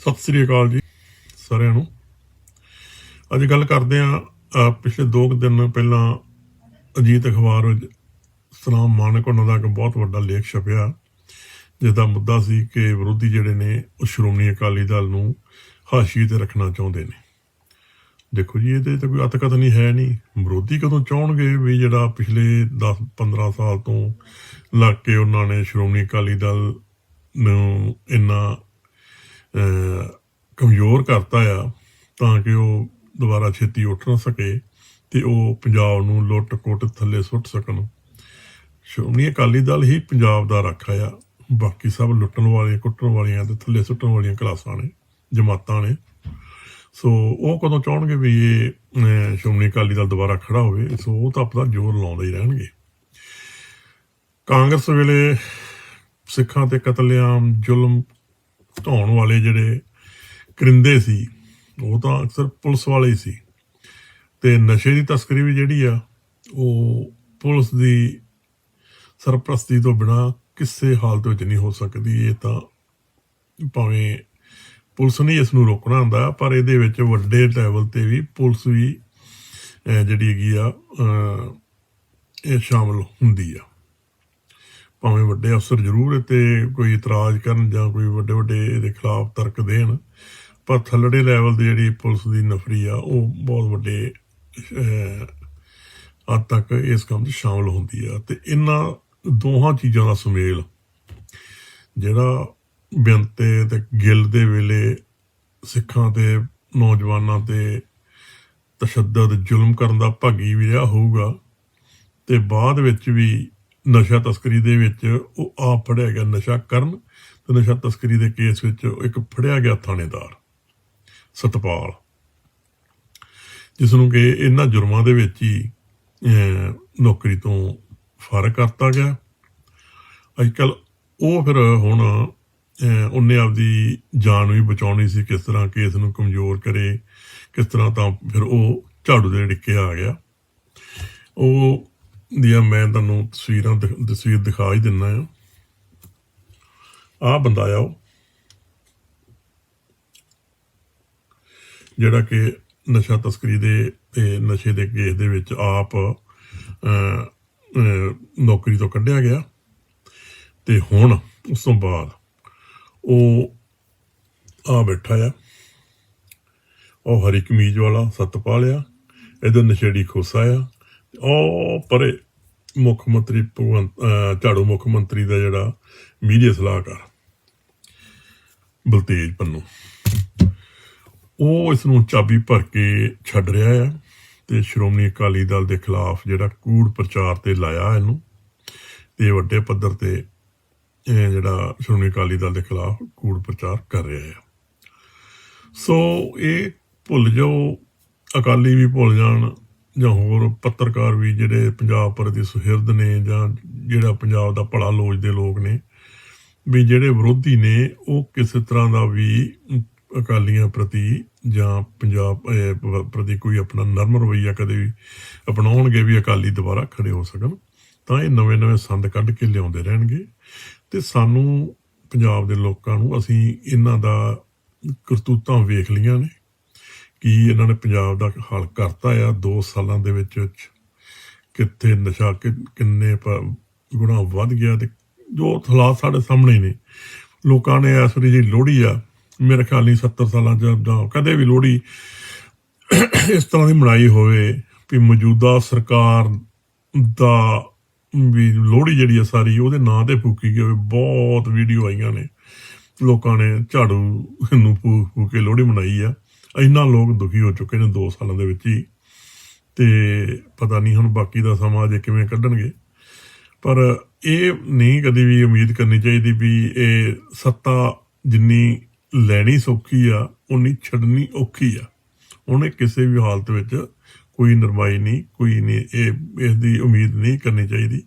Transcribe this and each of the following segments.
ਸਤਿ ਸ੍ਰੀ ਅਕਾਲ ਜੀ ਸਾਰਿਆਂ ਨੂੰ। ਅੱਜ ਗੱਲ ਕਰਦੇ ਆ ਪਿਛਲੇ 2 ਦਿਨ ਪਹਿਲਾਂ ਅਜੀਤ ਅਖਬਾਰ ਵਿੱਚ ਸਲਾਮ ਮਾਨਕ ਉਹਨਾਂ ਦਾ ਇੱਕ ਬਹੁਤ ਵੱਡਾ ਲੇਖ ਛਪਿਆ ਜਿਸ ਦਾ ਮੁੱਦਾ ਸੀ ਕਿ ਵਿਰੋਧੀ ਜਿਹੜੇ ਨੇ, ਉਹ ਸ਼੍ਰੋਮਣੀ ਅਕਾਲੀ ਦਲ ਨੂੰ ਹਾਸ਼ੀਏ ਤੇ ਰੱਖਣਾ ਚਾਹੁੰਦੇ ਨੇ। ਦੇਖੋ ਜੀ, ਇਹਦੇ ਤੇ ਕੋਈ ਅਤਕਤ ਨਹੀਂ, ਹੈ ਨਹੀਂ। ਵਿਰੋਧੀ ਕਦੋਂ ਚਾਹਣਗੇ ਵੀ ਜਿਹੜਾ ਪਿਛਲੇ 10 15 ਸਾਲ ਤੋਂ ਲੱਗ ਕੇ ਉਹਨਾਂ ਨੇ ਸ਼੍ਰੋਮਣੀ ਅਕਾਲੀ ਦਲ ਨੂੰ ਇੰਨਾ ਕਮਜ਼ੋਰ ਕਰਤਾ ਆ ਤਾਂ ਕਿ ਉਹ ਦੁਬਾਰਾ ਛੇਤੀ ਉੱਠ ਨਾ ਸਕੇ ਤੇ ਉਹ ਪੰਜਾਬ ਨੂੰ ਲੁੱਟ ਕੁੱਟ ਥੱਲੇ ਸੁੱਟ ਸਕਣ। ਸ਼੍ਰੋਮਣੀ ਅਕਾਲੀ ਦਲ ਹੀ ਪੰਜਾਬ ਦਾ ਰਾਖਾ ਆ। ਬਾਕੀ ਸਭ ਲੁੱਟਣ ਵਾਲੇ ਕੁੱਟਣ ਵਾਲੀਆਂ ਤੇ ਥੱਲੇ ਸੁੱਟਣ ਵਾਲੀਆਂ ਕਲਾਸਾਂ ਨੇ, ਜਮਾਤਾਂ ਨੇ। ਸੋ ਉਹ ਕਦੋਂ ਚਾਹਣਗੇ ਵੀ ਇਹ ਸ਼੍ਰੋਮਣੀ ਅਕਾਲੀ ਦਲ ਦੁਬਾਰਾ ਖੜਾ ਹੋਵੇ? ਸੋ ਉਹ ਤਾਂ ਆਪਣਾ ਜ਼ੋਰ ਲਾਉਂਦੇ ਹੀ ਰਹਿਣਗੇ। ਕਾਂਗਰਸ ਵੇਲੇ ਸਿੱਖਾਂ ਤੇ ਕਤਲੇਆਮ, ਜ਼ੁਲਮ ਢਾਉਣ ਵਾਲੇ ਜਿਹੜੇ ਕਰਿੰਦੇ ਸੀ, ਉਹ ਤਾਂ ਅਕਸਰ ਪੁਲਿਸ ਵਾਲੇ ਹੀ ਸੀ। ਤੇ ਨਸ਼ੇ ਦੀ ਤਸਕਰੀ ਵੀ ਜਿਹੜੀ ਆ, ਉਹ ਪੁਲਿਸ ਦੀ ਸਰਪ੍ਰਸਤੀ ਤੋਂ ਬਿਨਾ ਕਿਸੇ ਹਾਲਤ ਵਿੱਚ ਨਹੀਂ ਹੋ ਸਕਦੀ। ਇਹ ਤਾਂ ਭਾਵੇਂ ਪੁਲਿਸ ਨੇ ਇਸ ਨੂੰ ਰੋਕਣਾ ਹੁੰਦਾ, ਪਰ ਇਹਦੇ ਵਿੱਚ ਵੱਡੇ ਲੈਵਲ ਤੇ ਵੀ ਪੁਲਿਸ ਵੀ ਜਿਹੜੀ ਹੈਗੀ ਆ ਇਹ ਸ਼ਾਮਲ ਹੁੰਦੀ ਆ। ਭਾਵੇਂ ਵੱਡੇ ਅਫਸਰ ਜ਼ਰੂਰ ਇਹ ਕੋਈ ਇਤਰਾਜ਼ ਕਰਨ ਜਾਂ ਕੋਈ ਵੱਡੇ ਵੱਡੇ ਇਹਦੇ ਖਿਲਾਫ ਤਰਕ ਦੇਣ ਪਰ ਥੱਲੜੇ ਲੈਵਲ ਦੀ ਜਿਹੜੀ ਪੁਲਿਸ ਦੀ ਨਫਰੀ ਆ ਉਹ ਬਹੁਤ ਵੱਡੇ ਅਹ, ਹੱਦ ਤੱਕ ਇਸ ਕੰਮ 'ਚ ਸ਼ਾਮਲ ਹੁੰਦੀ ਆ। ਤੇ ਇਹਨਾਂ ਦੋਹਾਂ ਚੀਜ਼ਾਂ ਦਾ ਸੁਮੇਲ ਜਿਹੜਾ ਬਿਆੰਤੇ ਤੇ ਗਿੱਲ ਦੇ ਵੇਲੇ ਸਿੱਖਾਂ ਤੇ ਨੌਜਵਾਨਾਂ ਤੇ ਤਸ਼ੱਦਦ ਜ਼ੁਲਮ ਕਰਨ ਦਾ ਭਾਗੀ ਵੀ ਰਿਹਾ ਹੋਊਗਾ ਤੇ ਬਾਅਦ ਵਿੱਚ ਵੀ ਨਸ਼ਾ ਤਸਕਰੀ ਦੇ ਵਿੱਚ ਉਹ ਆਪ ਫੜਿਆ ਗਿਆ ਨਸ਼ਾ ਕਰਨ ਤੇ ਨਸ਼ਾ ਤਸਕਰੀ ਦੇ ਕੇਸ ਵਿੱਚ ਇੱਕ ਫੜਿਆ ਗਿਆ ਥਾਣੇਦਾਰ, ਸਤਪਾਲ। ਜਿਸ ਨੂੰ ਕਿ ਇਹਨਾਂ ਜੁਰਮਾਂ ਦੇ ਵਿੱਚ ਹੀ ਨੌਕਰੀ ਤੋਂ ਫਾਰਗ ਕਰਤਾ ਗਿਆ। ਅੱਜ ਕੱਲ ਉਹ ਫਿਰ ਹੁਣ ਉਹਨੇ ਆਪਦੀ ਜਾਨ ਵੀ ਬਚਾਉਣੀ ਸੀ, ਕਿਸ ਤਰ੍ਹਾਂ ਕੇਸ ਨੂੰ ਕਮਜ਼ੋਰ ਕਰੇ, ਕਿਸ ਤਰ੍ਹਾਂ ਤਾਂ ਫਿਰ ਉਹ ਝਾੜੂ ਦੇ ਡਿੱਕੇ ਆ ਗਿਆ। ਉਹ ਦੀਆਂ ਮੈਂ ਤੁਹਾਨੂੰ ਤਸਵੀਰਾਂ ਦਿਖ- ਤਸਵੀਰ ਦਿਖਾ ਹੀ ਦਿੰਨਾ ਆ। ਆਹ ਬੰਦਾ ਆ ਉਹ। ਜਿਹੜਾ ਕਿ ਨਸ਼ਾ ਤਸਕਰੀ ਦੇ ਤੇ ਨਸ਼ੇ ਦੇ ਕੇਸ ਦੇ ਵਿੱਚ ਆਪ ਨੌਕਰੀ ਤੋਂ ਕੱਢਿਆ ਗਿਆ। ਤੇ ਹੁਣ ਉਸ ਤੋਂ ਬਾਅਦ ਉਹ ਆ ਬੈਠਾ ਆ। ਉਹ ਹਰੀ ਕਮੀਜ਼ ਵਾਲਾ ਸਤਪਾਲ ਆ ਇਹਦੇ ਨਸ਼ੇੜੀ ਖੋਸਾ ਆ। ਉਹ ਪਰੇ ਮੁੱਖ ਮੰਤਰੀ ਭਗਵੰਤ ਝਾੜੂ ਮੁੱਖ ਮੰਤਰੀ ਦਾ ਜਿਹੜਾ ਮੀਡੀਆ ਸਲਾਹਕਾਰ, ਬਲਤੇਜ ਪੰਨੂ। ਉਹ ਇਸ ਨੂੰ ਚਾਬੀ ਭਰ ਕੇ ਛੱਡ ਰਿਹਾ ਆ ਤੇ ਸ਼੍ਰੋਮਣੀ ਅਕਾਲੀ ਦਲ ਦੇ ਖਿਲਾਫ ਜਿਹੜਾ ਕੂੜ ਪ੍ਰਚਾਰ ਤੇ ਲਾਇਆ ਇਹਨੂੰ ਤੇ ਵੱਡੇ ਪੱਧਰ ਤੇ ਜਿਹੜਾ ਸ਼੍ਰੋਮਣੀ ਅਕਾਲੀ ਦਲ ਦੇ ਖਿਲਾਫ ਕੂੜ ਪ੍ਰਚਾਰ ਕਰ ਰਿਹਾ ਆ। ਸੋ ਇਹ ਭੁੱਲ ਜਾਓ, ਅਕਾਲੀ ਵੀ ਭੁੱਲ ਜਾਣ ਜਾਂ ਹੋਰ ਪੱਤਰਕਾਰ ਵੀ ਜਿਹੜੇ ਪੰਜਾਬ ਪ੍ਰਤੀ ਸੁਹਿਰਦ ਨੇ ਜਾਂ ਜਿਹੜਾ ਪੰਜਾਬ ਦਾ ਭਲਾ ਲੋਚਦੇ ਲੋਕ ਨੇ, ਵੀ ਜਿਹੜੇ ਵਿਰੋਧੀ ਨੇ, ਉਹ ਕਿਸੇ ਤਰ੍ਹਾਂ ਦਾ ਵੀ ਅਕਾਲੀਆਂ ਪ੍ਰਤੀ ਜਾਂ ਪੰਜਾਬ ਪ੍ਰਤੀ ਕੋਈ ਆਪਣਾ ਨਰਮ ਰਵੱਈਆ ਕਦੇ ਵੀ ਅਪਣਾਉਣਗੇ ਵੀ ਅਕਾਲੀ ਦੁਬਾਰਾ ਖੜੇ ਹੋ ਸਕਣ, ਤਾਂ ਇਹ ਨਵੇਂ-ਨਵੇਂ ਸੰਦ ਕੱਢ ਕੇ ਲਿਆਉਂਦੇ ਰਹਿਣਗੇ। ਤੇ ਸਾਨੂੰ ਪੰਜਾਬ ਦੇ ਲੋਕਾਂ ਨੂੰ ਅਸੀਂ ਇਹਨਾਂ ਦਾ ਕਰਤੂਤਾਂ ਵੇਖ ਲੀਆਂ ਨੇ। ਕੀ ਇਹਨਾਂ ਨੇ ਪੰਜਾਬ ਦਾ ਹਾਲ ਕਰਤਾ ਆ? 2 ਸਾਲਾਂ ਦੇ ਵਿੱਚ ਕਿੱਥੇ ਨਸ਼ਾ ਕਿ- ਕਿੰਨੇ ਪ- ਗੁਣਾ ਵੱਧ ਗਿਆ ਤੇ ਜੋ ਹਾਲਾਤ ਸਾਡੇ ਸਾਹਮਣੇ ਨੇ। ਲੋਕਾਂ ਨੇ ਇਸ ਵਾਰੀ ਜਿਹੜੀ ਲੋਹੜੀ ਆ, ਮੇਰੇ ਖਿਆਲ ਨਹੀਂ 70 ਸਾਲਾਂ ਚ ਜਾਂ ਕਦੇ ਵੀ ਲੋਹੜੀ ਇਸ ਤਰ੍ਹਾਂ ਦੀ ਮਨਾਈ ਹੋਵੇ ਵੀ ਮੌਜੂਦਾ ਸਰਕਾਰ ਦਾ ਵੀ ਲੋਹੜੀ ਜਿਹੜੀ ਆ ਸਾਰੀ, ਉਹਦੇ ਨਾਂ ਤੇ ਫੂਕੀ ਗਈ ਹੋਵੇ। ਬਹੁਤ ਵੀਡੀਓ ਆਈਆਂ ਨੇ। ਲੋਕਾਂ ਨੇ ਝਾੜੂ ਨੂੰ ਫੂਕ ਫੂਕ ਕੇ ਲੋਹੜੀ ਮਨਾਈ ਆ। ਇੰਨਾ ਲੋਕ ਦੁਖੀ ਹੋ ਚੁੱਕੇ ਨੇ 2 ਸਾਲਾਂ ਦੇ ਵਿੱਚ ਹੀ। ਤੇ ਪਤਾ ਨਹੀਂ ਹੁਣ ਬਾਕੀ ਦਾ ਸਮਾਂ ਅਜੇ ਕਿਵੇਂ ਕੱਢਣਗੇ। ਪਰ ਇਹ ਨਹੀਂ ਕਦੀ ਵੀ ਉਮੀਦ ਕਰਨੀ ਚਾਹੀਦੀ ਵੀ ਇਹ ਸੱਤਾ ਜਿੰਨੀ ਲੈਣੀ ਸੌਖੀ ਆ ਉਨੀ ਛੱਡਣੀ ਔਖੀ ਆ। ਉਹਨੇ ਕਿਸੇ ਵੀ ਹਾਲਤ ਵਿੱਚ ਕੋਈ ਨਰਮਾਈ ਨਹੀਂ, ਕੋਈ ਨਹੀਂ ਇਹ, ਇਸ ਦੀ ਉਮੀਦ ਨਹੀਂ ਕਰਨੀ ਚਾਹੀਦੀ।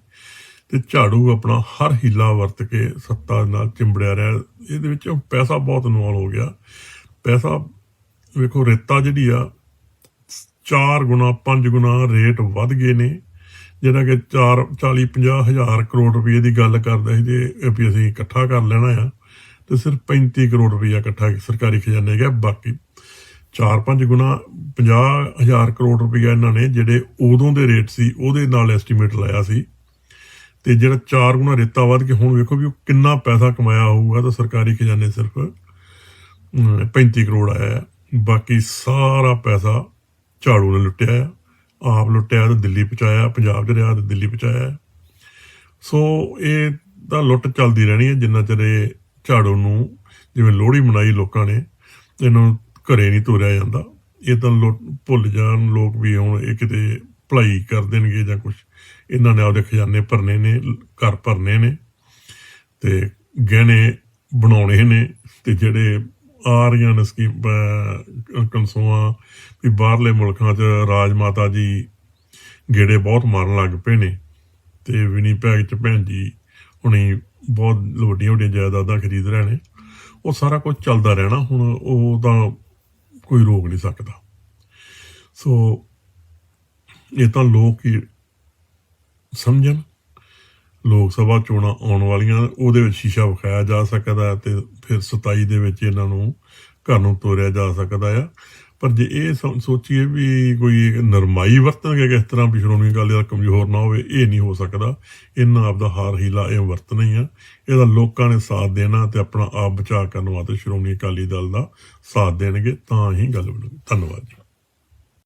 ਤੇ ਝਾੜੂ ਆਪਣਾ ਹਰ ਹੀਲਾ ਵਰਤ ਕੇ ਸੱਤਾ ਨਾਲ ਚਿੰਬੜਿਆ ਰਿਹਾ, ਇਹਦੇ ਵਿੱਚ ਪੈਸਾ ਬਹੁਤ ਇਨਵੋਲ ਹੋ ਗਿਆ। ਪੈਸਾ ਵੇਖੋ ਰੇਤਾ ਜਿਹੜੀ ਆ 4 ਗੁਣਾ 5 ਗੁਣਾ ਰੇਟ ਵੱਧ ਗਏ ਨੇ। ਜਿਹੜਾ ਕਿ 4 40 50 ਹਜ਼ਾਰ ਕਰੋੜ ਰੁਪਏ ਦੀ ਗੱਲ ਕਰਦਾ ਸੀ ਜੇ ਵੀ ਅਸੀਂ ਇਕੱਠਾ ਕਰ ਲੈਣਾ ਆ ਤੇ ਸਿਰਫ 35 ਕਰੋੜ ਰੁਪਇਆ ਇਕੱਠਾ ਸਰਕਾਰੀ ਖਜ਼ਾਨੇ ਗਿਆ ਬਾਕੀ 4-5 ਗੁਣਾ 50000 ਕਰੋੜ ਰੁਪਇਆ ਇਹਨਾਂ ਨੇ ਜਿਹੜੇ ਉਦੋਂ ਦੇ ਰੇਟ ਸੀ ਉਹਦੇ ਨਾਲ ਐਸਟੀਮੇਟ ਲਾਇਆ ਸੀ। ਤੇ ਜਿਹੜਾ 4 ਗੁਣਾ ਰੇਤਾ ਵੱਧ ਕੇ ਹੁਣ ਵੇਖੋ ਵੀ ਉਹ ਕਿੰਨਾ ਪੈਸਾ ਕਮਾਇਆ ਹੋਊਗਾ ਤਾਂ ਸਰਕਾਰੀ ਖਜ਼ਾਨੇ ਸਿਰਫ ਅਮ, 35 ਕਰੋੜ ਆਇਆ ਹੈ। ਬਾਕੀ ਸਾਰਾ ਪੈਸਾ ਝਾੜੂ ਨੇ ਲੁੱਟਿਆ ਆਪ ਲੁੱਟਿਆ ਤੇ ਦਿੱਲੀ ਪਹੁੰਚਾਇਆ, ਪੰਜਾਬ 'ਚ ਰਿਹਾ ਤੇ ਦਿੱਲੀ ਪਹੁੰਚਾਇਆ। ਸੋ ਇਹ ਤਾਂ ਲੁੱਟ ਚੱਲਦੀ ਰਹਿਣੀ ਹੈ ਜਿੰਨਾ ਚਿਰ ਇਹ ਝਾੜੂ ਨੂੰ ਜਿਵੇਂ ਲੋਹੜੀ ਮਨਾਈ ਲੋਕਾਂ ਨੇ, ਇਹਨੂੰ ਘਰੇ ਨਹੀਂ ਤੋਰਿਆ ਜਾਂਦਾ। ਇਹ ਤਾਂ ਲੁੱਟ ਭੁੱਲ ਜਾਣ ਲੋਕ ਵੀ ਹੁਣ ਇਹ ਕਿਤੇ ਭਲਾਈ ਕਰ ਦੇਣਗੇ ਜਾਂ ਕੁਝ ਇਹਨਾਂ ਨੇ ਆਪਦੇ ਖਜ਼ਾਨੇ ਭਰਨੇ ਨੇ, ਘਰ ਭਰਨੇ ਨੇ ਤੇ ਗਹਿਣੇ ਬਣਾਉਣੇ ਨੇ ਤੇ ਜਿਹੜੇ ਆ ਰਹੀਆਂ ਨੇ ਸਕੀਮ, ਅਹ ਵੀ ਬਾਹਰਲੇ ਮੁਲਕਾਂ 'ਚ ਰਾਜ ਮਾਤਾ ਜੀ ਗੇੜੇ ਬਹੁਤ ਮਾਰਨ ਲੱਗ ਪਏ ਨੇ ਤੇ ਵਿਨੀਪੈਗ 'ਚ ਭੈਣ ਜੀ ਹੁਣੀ ਬਹੁਤ ਵੱਡੀਆਂ ਵੱਡੀਆਂ ਜਾਇਦਾਦਾਂ ਖਰੀਦ ਰਹੇ ਨੇ। ਉਹ ਸਾਰਾ ਕੁਝ ਚੱਲਦਾ ਰਹਿਣਾ, ਹੁਣ ਉਹ ਤਾਂ ਕੋਈ ਰੋਕ ਨਹੀਂ ਸਕਦਾ। ਸੋ ਇਹ ਤਾਂ ਲੋਕ ਹੀ ਸਮਝਣ। ਲੋਕ ਸਭਾ ਚੋਣਾਂ ਆਉਣ ਵਾਲੀਆਂ, ਉਹਦੇ ਵਿੱਚ ਸ਼ੀਸ਼ਾ ਵਿਖਾਇਆ ਜਾ ਸਕਦਾ ਹੈ ਤੇ ਫਿਰ 27 ਦੇ ਵਿੱਚ ਇਹਨਾਂ ਨੂੰ ਘਰ ਨੂੰ ਤੋਰਿਆ ਜਾ ਸਕਦਾ ਆ। ਪਰ ਜੇ ਇਹ ਸੋਚੀਏ ਵੀ ਕੋਈ ਨਰਮਾਈ ਵਰਤਣਗੇ ਕਿਸ ਤਰ੍ਹਾਂ ਵੀ ਸ਼੍ਰੋਮਣੀ ਅਕਾਲੀ ਦਲ ਕਮਜ਼ੋਰ ਨਾ ਹੋਵੇ, ਇਹ ਨਹੀਂ ਹੋ ਸਕਦਾ। ਇਹਨਾਂ ਆਪ ਦਾ ਹਾਰ ਹੀਲਾ ਇਹ ਵਰਤਣਾ ਹੀ ਆ। ਇਹਦਾ ਲੋਕਾਂ ਨੇ ਸਾਥ ਦੇਣਾ ਤੇ ਆਪਣਾ ਆਪ ਬਚਾਅ ਕਰਨ ਵਾਸਤੇ ਸ਼੍ਰੋਮਣੀ ਅਕਾਲੀ ਦਲ ਦਾ ਸਾਥ ਦੇਣਗੇ, ਤਾਂ ਹੀ ਗੱਲ ਬਣੂਗੀ। ਧੰਨਵਾਦ ਜੀ।